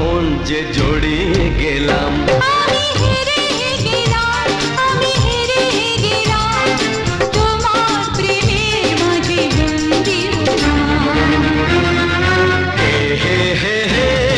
এখন যে জড়িয়ে গেলাম।